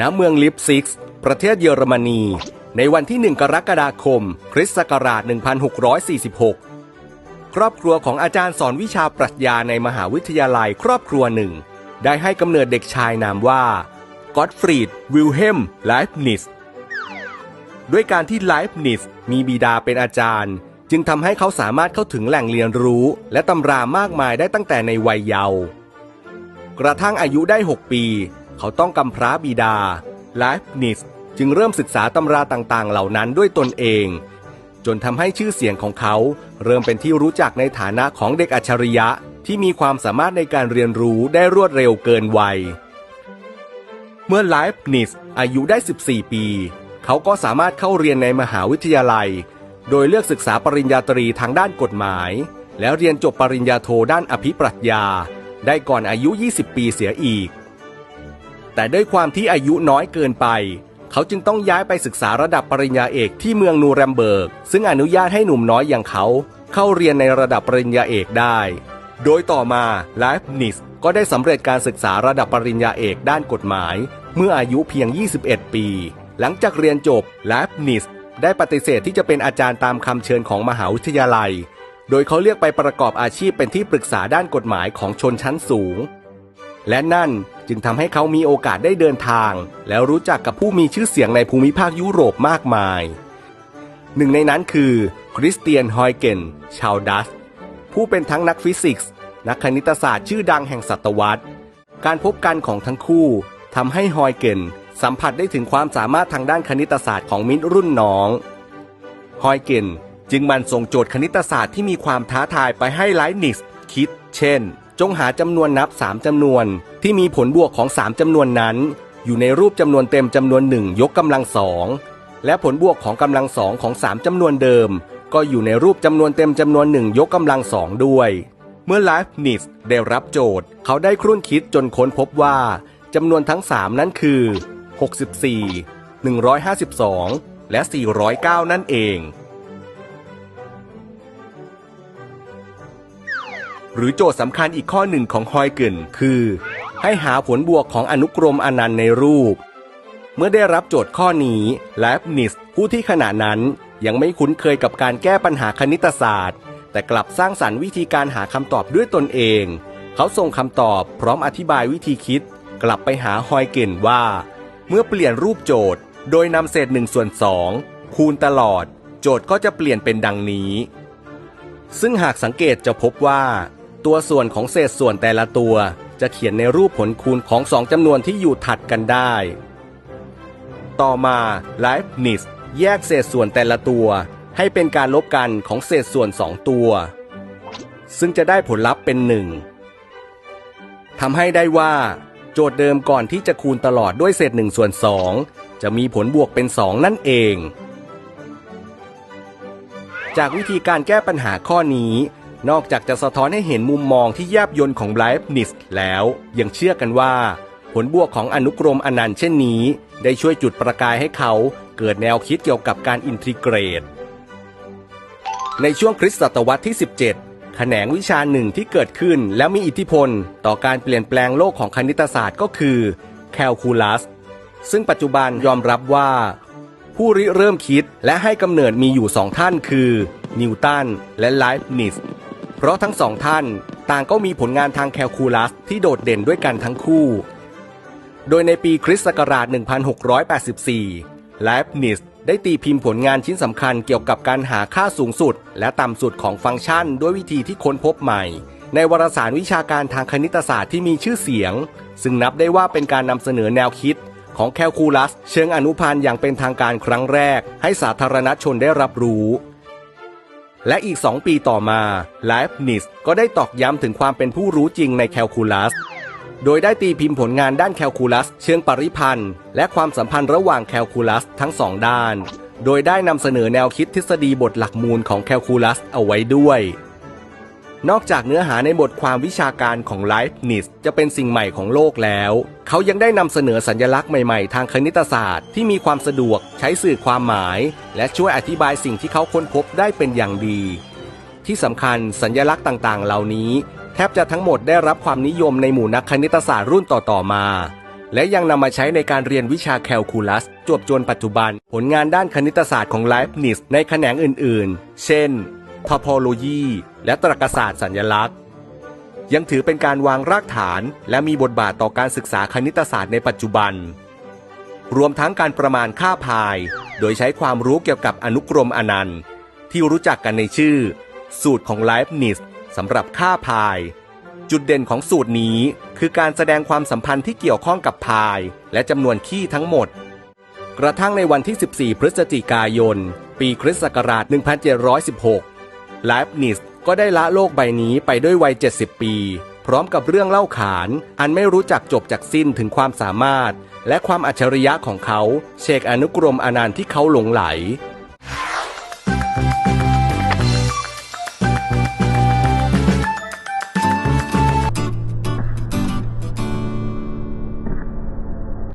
ณเมืองลิปซิกประเทศเยอรมนี ในวันที่ 1 กรกฎาคม คริสต์ศักราช 1646 ครอบครัวของอาจารย์สอนวิชาปรัชญาในมหาวิทยาลัยครอบครัวหนึ่ง ได้ให้กำเนิดเด็กชายนามว่าก็อตฟรีดวิลเฮมไลฟ์นิสด้วยการที่ไลฟ์นิสมีบิดาเป็นอาจารย์ จึงทำให้เขาสามารถเข้าถึงแหล่งเรียนรู้ และตำรามากมายได้ตั้งแต่ในวัยเยาว์กระทั่งอายุได้ 6 ปี เขาต้องกำพร้าบิดาไลฟ์นิสจึงเริ่มศึกษาตำราต่างๆ เหล่านั้นด้วยตนเอง จนทำให้ชื่อเสียงของเขา เริ่มเป็นที่รู้จักในฐานะของเด็กอัจฉริยะที่มีความสามารถในการเรียนรู้ได้รวดเร็วเกินวัย เมื่อไลฟ์นิสอายุได้ 14 ปี เขาก็สามารถเข้าเรียนในมหาวิทยาลัย โดยเลือกศึกษาปริญญาตรีทางด้านกฎหมาย แล้วเรียนจบปริญญาโทด้านอภิปรัชญา ได้ก่อนอายุ 20 ปีเสียอีก แต่ด้วยความที่อายุน้อยเกินไป เขาจึงต้องย้ายไปศึกษาระดับปริญญาเอกที่เมืองนูเรมเบิร์ก ซึ่งอนุญาตให้หนุ่มน้อยอย่างเขา เข้าเรียนในระดับปริญญาเอกได้ โดยต่อมาไลฟ์นิสก็ได้สำเร็จการศึกษาระดับปริญญาเอกด้านกฎหมาย เมื่ออายุเพียง 21 ปี หลังจากเรียนจบไลฟ์นิสได้ปฏิเสธที่จะเป็นอาจารย์ตามคำเชิญของมหาวิทยาลัย โดยเขาเลือกไปประกอบอาชีพเป็นที่ปรึกษาด้านกฎหมายของชนชั้นสูง และนั่น จึงทำให้เขามีโอกาสได้เดินทาง แล้วรู้จักกับผู้มีชื่อเสียงในภูมิภาคยุโรปมากมาย หนึ่งในนั้นคือคริสเตียนฮอยเกนชาวดัสผู้เป็นทั้งนักฟิสิกส์ นักคณิตศาสตร์ชื่อดังแห่งศตวรรษ การพบกันของทั้งคู่ทำให้ฮอยเกนสัมผัสได้ถึงความสามารถทางด้านคณิตศาสตร์ของมิตรรุ่นน้องฮอยเกนจึงมันส่งโจทย์คณิตศาสตร์ที่มีความท้าทายไปให้ไลนิสคิด เช่น จงหาจำนวนนับ 3จำนวน ที่มีผลบวกของ 3จำนวนนั้น อยู่ในรูปจำนวนเต็มจำนวนหนึ่งยกกำลังสองและผลบวกของกำลังสองของ 3จำนวนเดิม ก็อยู่ในรูปจำนวนเต็มจำนวนหนึ่งยกกำลังสองด้วย เมื่อไลฟ์นิสได้รับโจทย์ เขาได้ครุ่นคิดจนค้นพบว่าจำนวนทั้ง 3 นั้นคือ 64 152 และ 409 นั่นเอง หรือโจทย์สำคัญอีกข้อหนึ่งของฮอยเกนคือ ให้หาผลบวกของอนุกรมอนันต์ในรูป เมื่อได้รับโจทย์ข้อนี้ไลฟ์นิสผู้ที่ขณะนั้นยังไม่คุ้นเคยกับการแก้ปัญหาคณิตศาสตร์ แต่กลับสร้างสรรค์วิธีการหาคำตอบด้วยตนเอง เขาส่งคำตอบพร้อมอธิบายวิธีคิด กลับไปหาฮอยเกนว่า เมื่อเปลี่ยนรูปโจทย์ โดยนำเศษ1ส่วน2คูณตลอด โจทย์ก็จะเปลี่ยนเป็นดังนี้ซึ่งหากสังเกตจะพบว่า ตัวส่วนของเศษส่วนแต่ละตัว จะเขียนในรูปผลคูณของสองจำนวนที่อยู่ถัดกันได้ ต่อมาไลฟ์นิสแยกเศษส่วนแต่ละตัว ให้เป็นการลบกันของเศษส่วนสองตัว ซึ่งจะได้ผลลัพธ์เป็นหนึ่งทำให้ได้ว่า โจทย์เดิมก่อนที่จะคูณตลอดด้วยเศษ1ส่วน2จะมีผลบวกเป็น 2 นั่นเอง จากวิธีการแก้ปัญหาข้อนี้ นอกจากจะสะท้อนให้เห็นมุมมองที่แยบยลของไลฟ์นิสแล้ว ยังเชื่อกันว่า ผลบวกของอนุกรมอนันต์เช่นนี้ ได้ช่วยจุดประกายให้เขาเกิดแนวคิดเกี่ยวกับการอินทิเกรต ในช่วงคริสตศตวรรษที่ 17 แขนงวิชาหนึ่งที่เกิดขึ้นและมีอิทธิพล ต่อการเปลี่ยนแปลงโลกของคณิตศาสตร์ก็คือแคลคูลัส ซึ่งปัจจุบันยอมรับว่า ผู้ริเริ่มคิดและให้กำเนิดมีอยู่สองท่านคือนิวตันและไลฟ์นิส เพราะทั้งสองท่านต่างก็มีผลงานทางแคลคูลัสที่โดดเด่นด้วยกันทั้งคู่ โดยในปีคริสต์ศักราช 1684ไลฟ์นิสได้ตีพิมพ์ผลงานชิ้นสำคัญเกี่ยวกับการหาค่าสูงสุด และต่ำสุดของฟังก์ชันด้วยวิธีที่ค้นพบใหม่ ในวารสารวิชาการทางคณิตศาสตร์ที่มีชื่อเสียง ซึ่งนับได้ว่าเป็นการนำเสนอแนวคิดของแคลคูลัส เชิงอนุพันธ์อย่างเป็นทางการครั้งแรก ให้สาธารณชนได้รับรู้ และอีก 2 ปีต่อมาไลฟ์นิสก็ได้ตอกย้ำถึงความเป็นผู้รู้จริงในแคลคูลัส โดยได้ตีพิมพ์ผลงานด้านแคลคูลัส เชิงปริพันธ์ และความสัมพันธ์ระหว่างแคลคูลัสทั้งสองด้าน โดยได้นำเสนอแนวคิดทฤษฎีบทหลักมูลของแคลคูลัสเอาไว้ด้วย นอกจากเนื้อหาในบทความวิชาการของไลฟ์นิสจะเป็นสิ่งใหม่ของโลกแล้ว เขายังได้นำเสนอสัญลักษณ์ใหม่ๆ ทางคณิตศาสตร์ ที่มีความสะดวกใช้สื่อความหมาย และช่วยอธิบายสิ่งที่เขาค้นพบได้เป็นอย่างดี ที่สำคัญสัญลักษณ์ต่างๆ เหล่านี้ แทบจะทั้งหมดได้รับความนิยมในหมู่นักคณิตศาสตร์รุ่นต่อๆมา และยังนำมาใช้ในการเรียนวิชาแคลคูลัสจวบจนปัจจุบัน ผลงานด้านคณิตศาสตร์ของไลฟ์นิสในแขนงอื่น ๆ เช่นทอโพโลยี และตรรกศาสตร์สัญลักษณ์ ยังถือเป็นการวางรากฐาน และมีบทบาทต่อการศึกษาคณิตศาสตร์ในปัจจุบัน รวมทั้งการประมาณค่าพาย โดยใช้ความรู้เกี่ยวกับอนุกรมอนันต์ ที่รู้จักกันในชื่อ สูตรของไลฟ์นิสสำหรับค่าพาย จุดเด่นของสูตรนี้คือการแสดงความสัมพันธ์ที่เกี่ยวข้องกับพาย และจำนวนขี้ทั้งหมดกระทั่งในวันที่ 14 พฤศจิกายน ปีคริสต์ศักราช 1716ไลฟ์นิส ก็ได้ละโลกใบนี้ไปด้วยวัย 70 ปี พร้อมกับเรื่องเล่าขาน อันไม่รู้จักจบจากสิ้นถึงความสามารถ และความอัจฉริยะของเขา เชกอนุกรมอนันต์ที่เขาหลงไหล